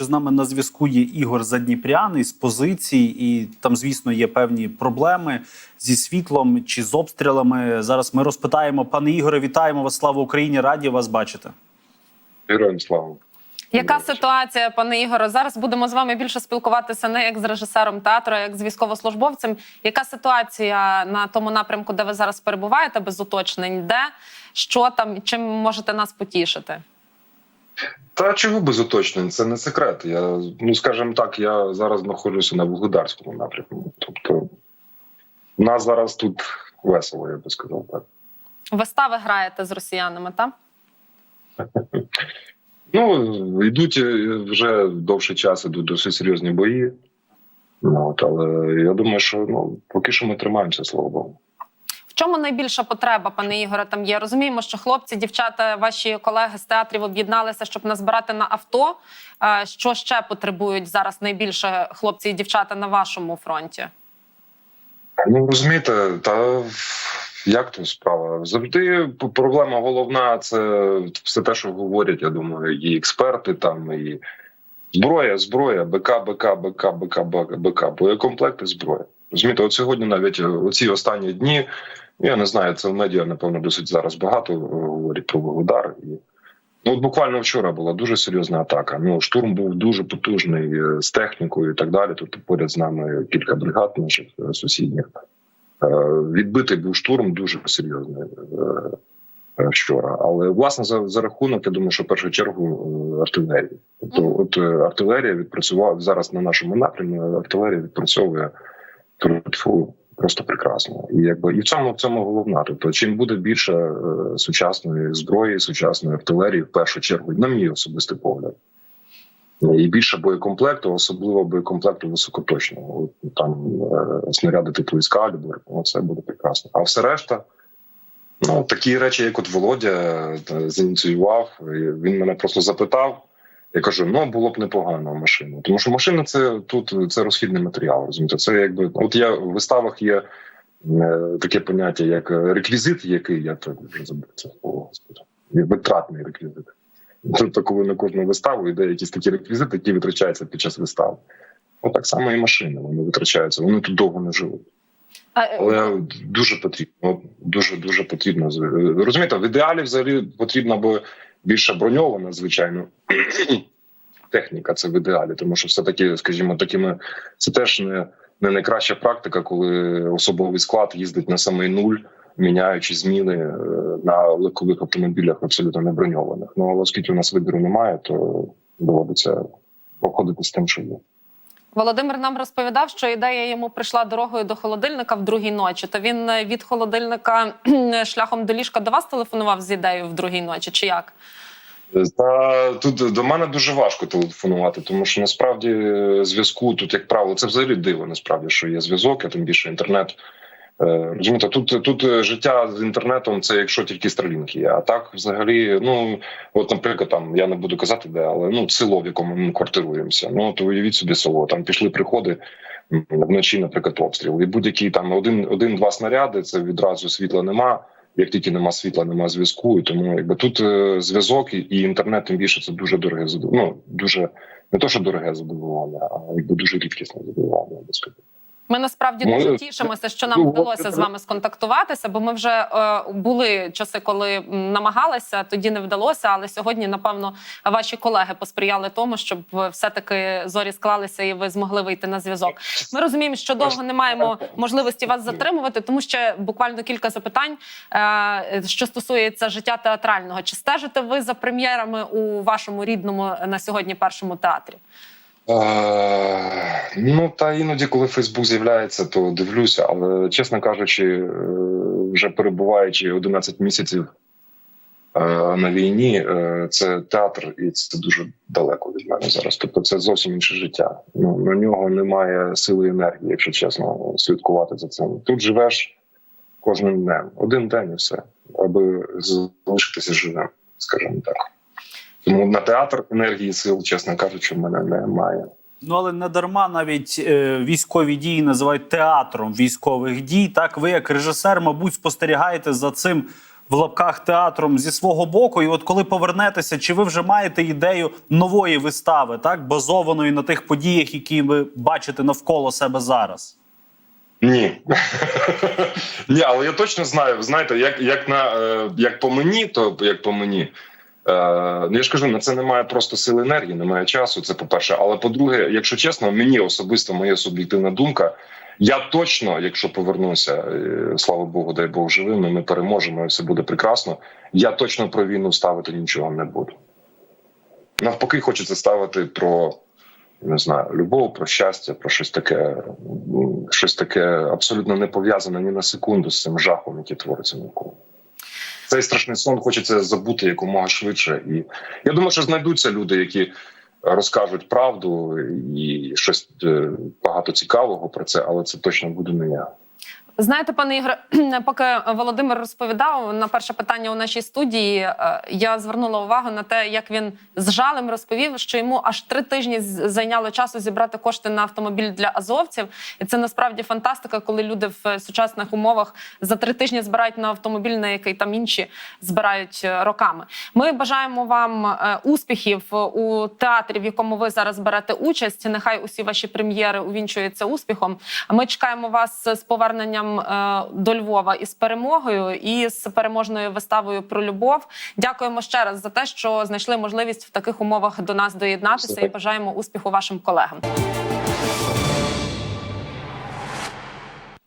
З нами на зв'язку є Ігор Задніпряний з позицій, і там, звісно, є певні проблеми зі світлом чи з обстрілами. Зараз ми розпитаємо. Пане Ігоре, вітаємо вас! Слава Україні! Раді вас бачити. Героям слава. Яка ситуація, пане Ігоре? Зараз будемо з вами більше спілкуватися не як з режисером театру, а як з військовослужбовцем. Яка ситуація на тому напрямку, де ви зараз перебуваєте, без уточнень? Де що там, чим можете нас потішити? Та чого без уточнень? Це не секрет. Я ну скажімо так, я зараз знаходжуся на Вугледарському напрямку. Тобто, у нас зараз тут весело, я би сказав так. Вистави граєте з росіянами, так? Ну йдуть е, вже довший час, ідуть досить серйозні бої. Ну, От, але я думаю, що ну поки що ми тримаємося, слава Богу. Чому найбільша потреба, пане Ігоре? Там є. Розуміємо, що хлопці, дівчата, ваші колеги з театрів об'єдналися, щоб назбирати на авто. Е, Що ще потребують зараз найбільше хлопці і дівчата на вашому фронті? Ну розумієте, та як то справа? Завжди проблема головна це все те, що говорять. Я думаю, і експерти там, і зброя, зброя, БК, БК, БК, БК, БК, БК, боєкомплекти, зброя. Розумієте, от сьогодні навіть оці останні дні. Я не знаю, це в медіа, напевно, досить зараз багато е, говорять про удар. І ну, от буквально вчора була дуже серйозна атака. Ну, штурм був дуже потужний е, з технікою і так далі. Тут поряд з нами кілька бригад наших е, сусідніх. Відбитий був штурм дуже серйозний вчора. Але власне за, за рахунок, я думаю, що в першу чергу артилерії. Тобто, от артилерія відпрацювала зараз на нашому напрямі. Артилерія відпрацьовує просто прекрасно. І якби і в цьому в цьому головна. Тобто, чим буде більше е, сучасної зброї, сучасної артилерії, в першу чергу, на мій особистий погляд. І більше боєкомплекту, особливо боєкомплекту високоточного. Там е, снаряди типу «Ескалібур», ну, це буде прекрасно. А все решта, ну такі речі, як от Володя е, зініціював, він мене просто запитав. Я кажу: ну було б непогано машину. Тому що машина це тут це розхідний матеріал. Розумієте, це якби от я в виставах є е, таке поняття, як реквізит, який я так вже забув це слово, господи. Витратний реквізит. Тобто, коли на кожну виставу йде якісь такі реквізити, які витрачаються під час вистави. Ну так само і машини. Вони витрачаються, вони тут довго не живуть. Е, Але дуже потрібно, дуже дуже потрібно розумієте, в ідеалі взагалі потрібна би більше броньована, звичайно. Техніка це в ідеалі, тому що все таки, скажімо, такими це теж не, не найкраща практика, коли особовий склад їздить на самий нуль, міняючи зміни е, на легкових автомобілях абсолютно не броньованих. Ну але оскільки у нас вибору немає, то доводиться обходити з тим, що є. Володимир нам розповідав, що ідея йому прийшла дорогою до холодильника в другій ночі. То він е, від холодильника шляхом до ліжка до вас телефонував з ідеєю в другій ночі, чи як? Та тут до мене дуже важко телефонувати, тому що насправді е, зв'язку тут, як правило, це взагалі диво. Насправді, що є зв'язок, а тим більше інтернет. Е, Розумієте, тут тут е, життя з інтернетом, це якщо тільки стрілінки. є. А так, взагалі, ну от, наприклад, там я не буду казати, де, але ну село, в якому ми квартируємося. Ну то уявіть собі село. Там пішли приходи вночі, наприклад, обстріл. І будь-які там один, один-два снаряди. Це відразу світла нема. Як тільки нема світла, нема зв'язку, і тому якби тут е, зв'язок і, інтернет, тим більше це дуже дороге задов- Ну дуже не то, що дороге задоволення, а якби дуже рідкісне задоволення. я би сказав. Ми насправді дуже тішимося, що нам ну, вдалося з вами сконтактуватися, бо ми вже е, були часи, коли намагалися, тоді не вдалося. Але сьогодні, напевно, ваші колеги посприяли тому, щоб е, все-таки зорі склалися і ви змогли вийти на зв'язок. Ми розуміємо, що довго не маємо можливості вас затримувати, тому ще буквально кілька запитань, е, що стосується життя театрального. Чи стежите ви за прем'єрами у вашому рідному на сьогодні першому театрі? Ну та іноді, коли Фейсбук з'являється, то дивлюся, але чесно кажучи, е, вже перебуваючи 11 місяців е, на війні, е, це театр, і це дуже далеко від мене зараз. Тобто, це зовсім інше життя. Ну на нього немає сили і енергії, якщо чесно, слідкувати за цим. Тут живеш кожним днем, один день і все, аби залишитися живим, скажімо так. Тому на театр енергії сил, чесно кажучи, в мене немає. Ну але не дарма навіть е, військові дії називають театром військових дій. Так, ви як режисер, мабуть, спостерігаєте за цим в лапках театром зі свого боку. І от коли повернетеся, чи ви вже маєте ідею нової вистави, так базованої на тих подіях, які ви бачите навколо себе зараз? Ні. Ні, але я точно знаю. Знаєте, як, як на е, як по мені, то як по мені. Е, ну я ж кажу, на це немає просто сили енергії, немає часу. Це по-перше. Але по-друге, якщо чесно, мені особисто моя суб'єктивна думка. Я точно, якщо повернуся, е, слава Богу, дай Бог живим, ми переможемо, і все буде прекрасно. Я точно про війну ставити нічого не буду. Навпаки, хочеться ставити про не знаю, любов, про щастя, про щось таке, щось таке абсолютно не пов'язане ні на секунду з цим жахом, який твориться навколо. Цей страшний сон хочеться забути якомога швидше. І я думаю, що знайдуться люди, які розкажуть правду і щось е, багато цікавого про це, але це точно буде не я. Знаєте, пане Ігоре, поки Володимир розповідав на перше питання у нашій студії, е, я звернула увагу на те, як він з жалем розповів, що йому аж три тижні зайняло часу зібрати кошти на автомобіль для азовців, і це насправді фантастика, коли люди в сучасних умовах за три тижні збирають на автомобіль, на який там інші збирають е, роками. Ми бажаємо вам е, успіхів у театрі, в якому ви зараз берете участь. Нехай усі ваші прем'єри увінчуються успіхом. А Ми чекаємо вас з поверненням е, до Львова із перемогою і з переможною виставою про любов. Дякуємо ще раз за те, що знайшли можливість в таких умовах до нас доєднатися, і бажаємо успіху вашим колегам.